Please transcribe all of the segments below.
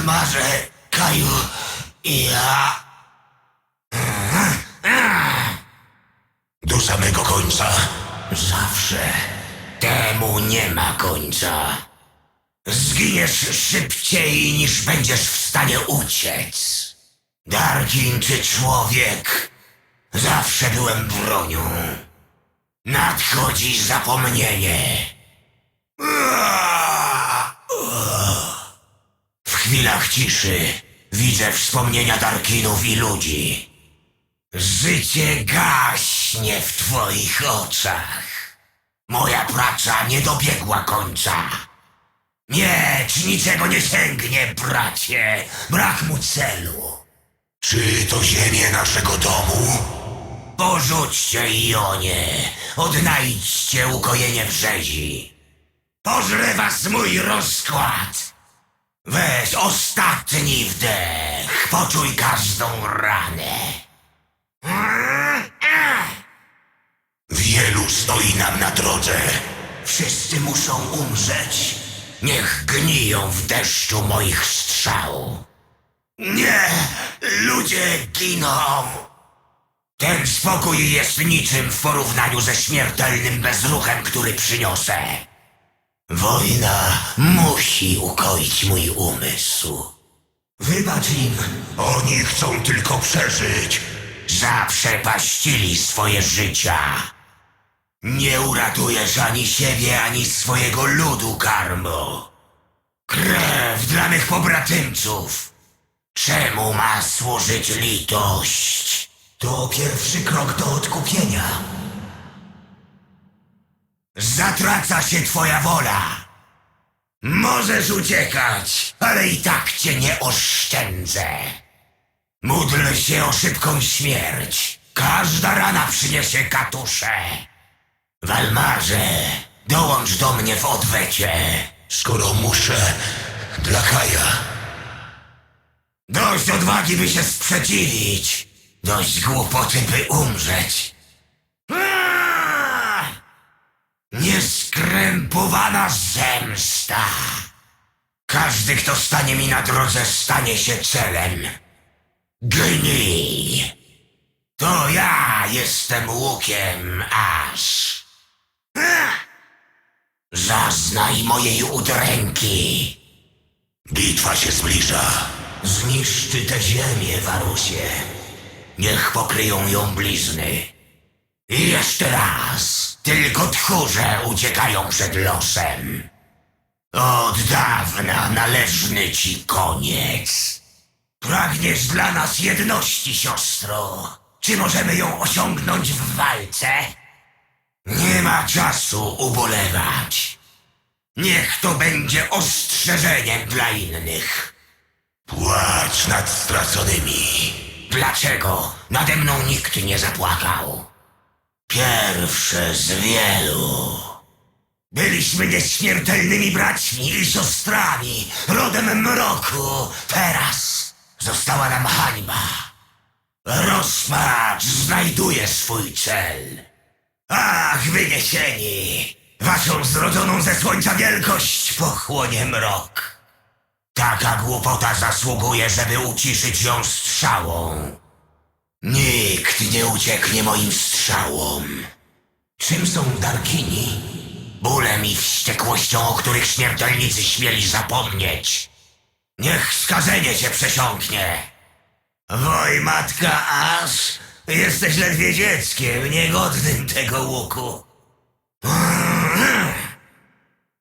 Walmarze, Kaju i ja... Do samego końca. Zawsze. Temu nie ma końca. Zginiesz szybciej niż będziesz w stanie uciec. Darkin czy człowiek, zawsze byłem bronią. Nadchodzi zapomnienie. Chwilach ciszy widzę wspomnienia Darkinów i ludzi. Życie gaśnie w twoich oczach. Moja praca nie dobiegła końca. Miecz niczego nie sięgnie, bracie. Brak mu celu. Czy to ziemię naszego domu? Porzućcie Ionie. Odnajdźcie ukojenie w rzezi. Pożre was mój rozkład. Weź ostatni wdech. Poczuj każdą ranę. Wielu stoi nam na drodze. Wszyscy muszą umrzeć. Niech gniją w deszczu moich strzał. Nie! Ludzie giną! Ten spokój jest niczym w porównaniu ze śmiertelnym bezruchem, który przyniosę. Wojna musi ukoić mój umysł. Wybacz im. Oni chcą tylko przeżyć. Zaprzepaścili swoje życia. Nie uratujesz ani siebie, ani swojego ludu, Karmo. Krew dla mych pobratymców. Czemu ma służyć litość? To pierwszy krok do odkupienia. Zatraca się twoja wola. Możesz uciekać, ale i tak cię nie oszczędzę. Módl się o szybką śmierć. Każda rana przyniesie katusze. Walmarze, dołącz do mnie w odwecie. Skoro muszę, dla Kaja. Dość odwagi, by się sprzeciwić. Dość głupoty, by umrzeć. Nieskrępowana zemsta. Każdy, kto stanie mi na drodze, stanie się celem. Gnij! To ja jestem łukiem aż. Zaznaj mojej udręki. Bitwa się zbliża. Zniszczy tę ziemię, Warusie. Niech pokryją ją blizny. I jeszcze raz. Tylko tchórze uciekają przed losem. Od dawna należny ci koniec. Pragniesz dla nas jedności, siostro. Czy możemy ją osiągnąć w walce? Nie ma czasu ubolewać. Niech to będzie ostrzeżeniem dla innych. Płacz nad straconymi. Dlaczego nade mną nikt nie zapłakał? Pierwsze z wielu. Byliśmy nieśmiertelnymi braćmi i siostrami, rodem mroku. Teraz została nam hańba. Rozpacz znajduje swój cel. Ach, wyniesieni! Waszą zrodzoną ze słońca wielkość pochłonie mrok. Taka głupota zasługuje, żeby uciszyć ją strzałą. Nikt nie ucieknie moim. Czym są Darkini? Bólem i wściekłością, o których śmiertelnicy śmieli zapomnieć. Niech skażenie cię przesiąknie. Woj, matka Aż, jesteś ledwie dzieckiem, niegodnym tego łuku.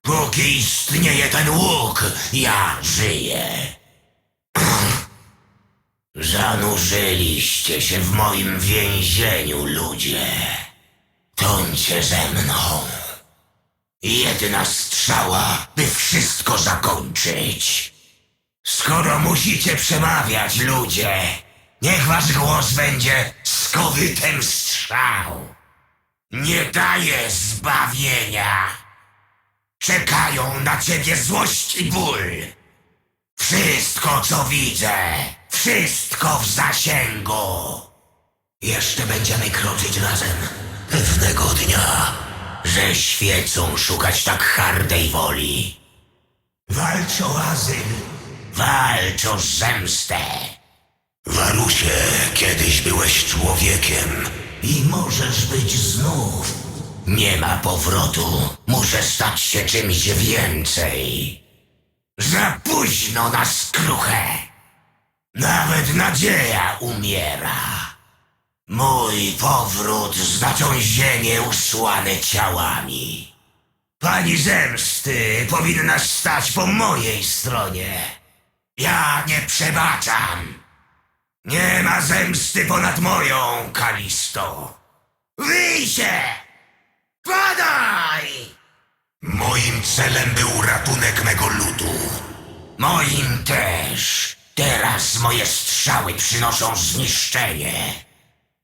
Póki istnieje ten łuk, ja żyję. Zanurzyliście się w moim więzieniu, ludzie. Tońcie ze mną. Jedna strzała, by wszystko zakończyć. Skoro musicie przemawiać, ludzie, niech wasz głos będzie skowytem strzał. Nie daje zbawienia. Czekają na ciebie złość i ból. Wszystko, co widzę, wszystko w zasięgu. Jeszcze będziemy kroczyć razem pewnego dnia, że świecą szukać tak hardej woli. Walcz o azyl Walcz o zemstę. Warusie, kiedyś byłeś człowiekiem i możesz być znów. Nie ma powrotu. Muszę stać się czymś więcej. Za późno na skruchę. Nawet nadzieja umiera. Mój powrót znaczą ziemię usłane ciałami. Pani zemsty powinna stać po mojej stronie. Ja nie przebaczam. Nie ma zemsty ponad moją, Kalisto. Wyj się! Padaj! Moim celem był ratunek mego ludu. Moim też. Teraz moje strzały przynoszą zniszczenie.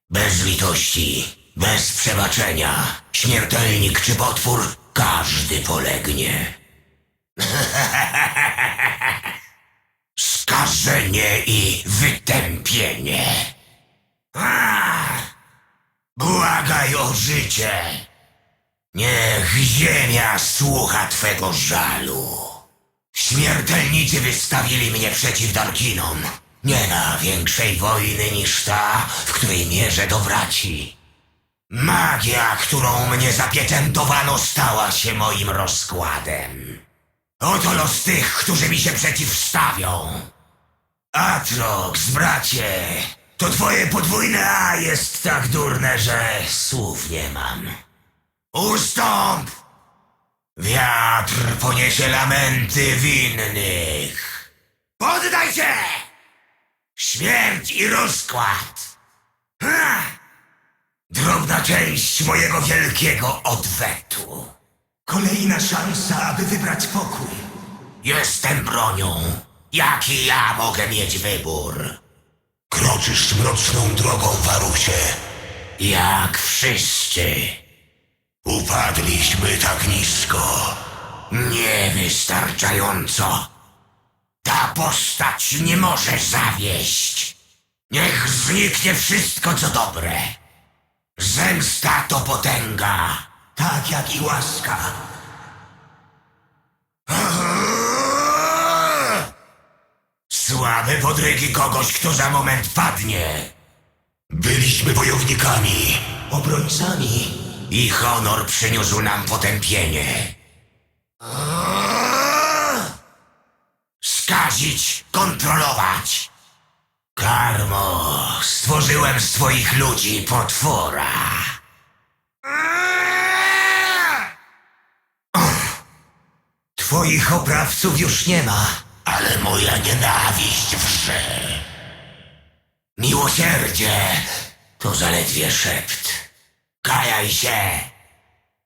Bez litości, bez przebaczenia, śmiertelnik czy potwór, każdy polegnie. Skażenie i wytępienie. Błagaj o życie. Niech ziemia słucha twego żalu. Śmiertelnicy wystawili mnie przeciw Darkinom. Nie ma większej wojny niż ta, w której mierzę do braci. Magia, którą mnie zapieczętowano, stała się moim rozkładem. Oto los tych, którzy mi się przeciwstawią. Atrox, bracie, to twoje podwójne A jest tak durne, że słów nie mam. Ustąp! Wiatr poniesie lamenty winnych. Poddaj się! Śmierć i rozkład. Ha! Drobna część mojego wielkiego odwetu. Kolejna szansa, aby wybrać pokój. Jestem bronią. Jaki ja mogę mieć wybór? Kroczysz mroczną drogą, Warusie. Jak wszyscy. Upadliśmy tak nisko. Niewystarczająco. Ta postać nie może zawieść. Niech zniknie wszystko, co dobre. Zemsta to potęga. Tak jak i łaska. Słabe podrygi kogoś, kto za moment padnie. Byliśmy wojownikami, obrońcami. I honor przyniósł nam potępienie. Skazić, kontrolować. Karmo, stworzyłem z twoich ludzi potwora. Twoich oprawców już nie ma. Ale moja nienawiść wrze. Miłosierdzie to zaledwie szept. Kajaj się.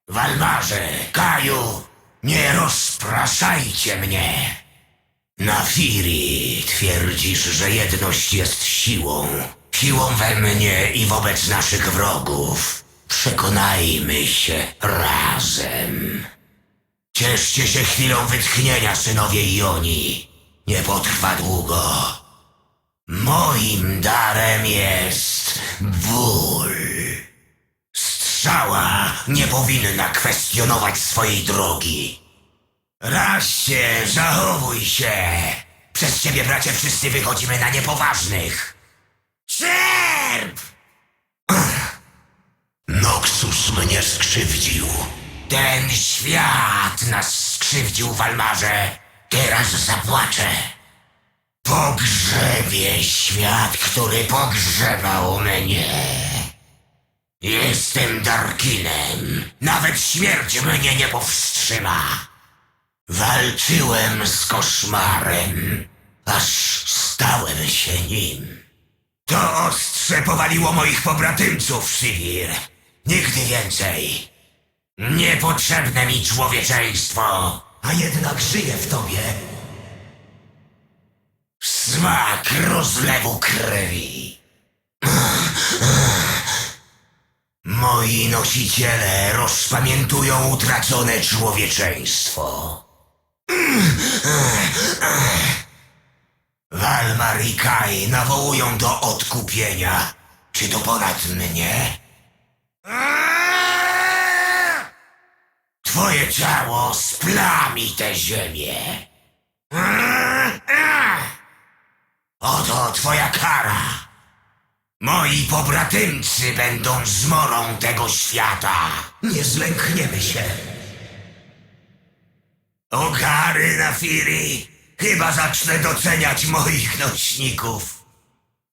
Walmarze, Kaju, nie rozpraszajcie mnie. Na Firi twierdzisz, że jedność jest siłą. Siłą we mnie i wobec naszych wrogów. Przekonajmy się razem. Cieszcie się chwilą wytchnienia, synowie Joni. Nie potrwa długo. Moim darem jest ból. Strzała nie powinna kwestionować swojej drogi. Raz się, zachowuj się. Przez ciebie, bracie, wszyscy wychodzimy na niepoważnych. Czerp! Noxus mnie skrzywdził. Ten świat nas skrzywdził, Walmarze. Teraz zapłaczę. Pogrzebie świat, który pogrzebał mnie. Jestem Darkinem. Nawet śmierć mnie nie powstrzyma. Walczyłem z koszmarem, aż stałem się nim. To ostrze powaliło moich pobratymców, Sivir. Nigdy więcej. Niepotrzebne mi człowieczeństwo. A jednak żyję w tobie. Smak rozlewu krwi. Moi nosiciele rozpamiętują utracone człowieczeństwo. Walmar i Kai nawołują do odkupienia. Czy to ponad mnie? Twoje ciało splami tę ziemię. Oto twoja kara. Moi pobratymcy będą zmorą tego świata. Nie zlękniemy się. Ogary na Firi. Chyba zacznę doceniać moich nośników.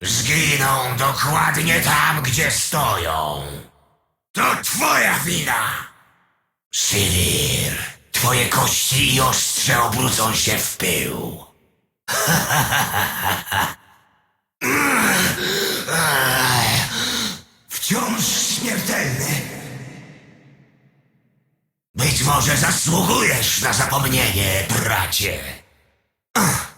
Zginą dokładnie tam, gdzie stoją. To twoja wina. Sivir, twoje kości i ostrze obrócą się w pył. Wciąż śmiertelny. Być może zasługujesz na zapomnienie, bracie. Ach.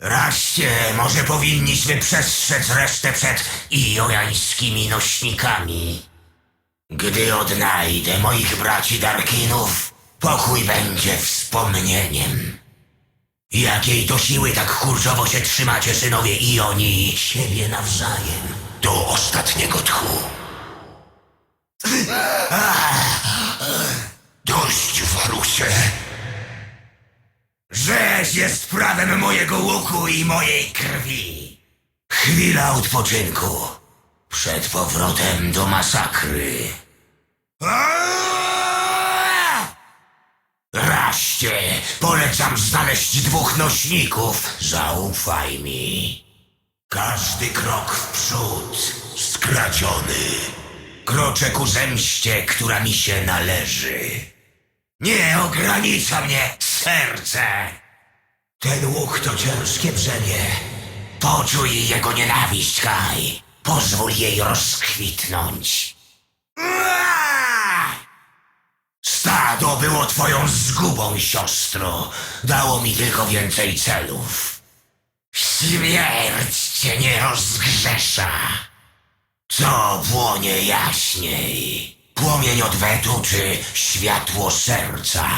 Raście, może powinniśmy przestrzec resztę przed ijojańskimi nośnikami. Gdy odnajdę moich braci Darkinów, pokój będzie wspomnieniem. Jakiej to siły tak kurczowo się trzymacie, synowie Ioni? Siebie nawzajem. Do ostatniego tchu. Dość, Warusie. Rzeź jest prawem mojego łuku i mojej krwi. Chwila odpoczynku. Przed powrotem do masakry. Polecam znaleźć dwóch nośników. Zaufaj mi. Każdy krok w przód skradziony. Kroczę ku zemście, która mi się należy. Nie ogranicza mnie serce. Ten łuk to ciężkie brzemię. Poczuj jego nienawiść, Kai. Pozwól jej rozkwitnąć. Stado było twoją zgubą, siostro. Dało mi tylko więcej celów. Śmierć cię nie rozgrzesza. Co płonie jaśniej? Płomień odwetu czy światło serca?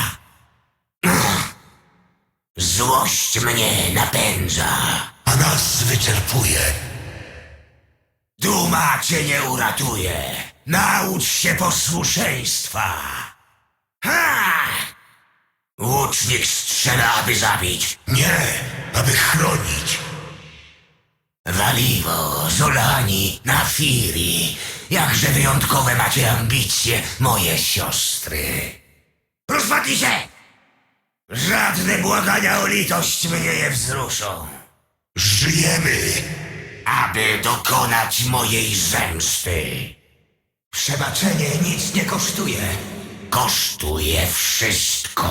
Złość mnie napędza. A nas wyczerpuje. Duma cię nie uratuje. Naucz się posłuszeństwa. Ha! Łucznik strzela, aby zabić. Nie, aby chronić. Waliwo, Zolani, Nafiri. Jakże wyjątkowe macie ambicje, moje siostry. Rozpadnij się! Żadne błagania o litość mnie nie wzruszą. Żyjemy. Aby dokonać mojej zemsty. Przebaczenie nic nie kosztuje. Kosztuje wszystko.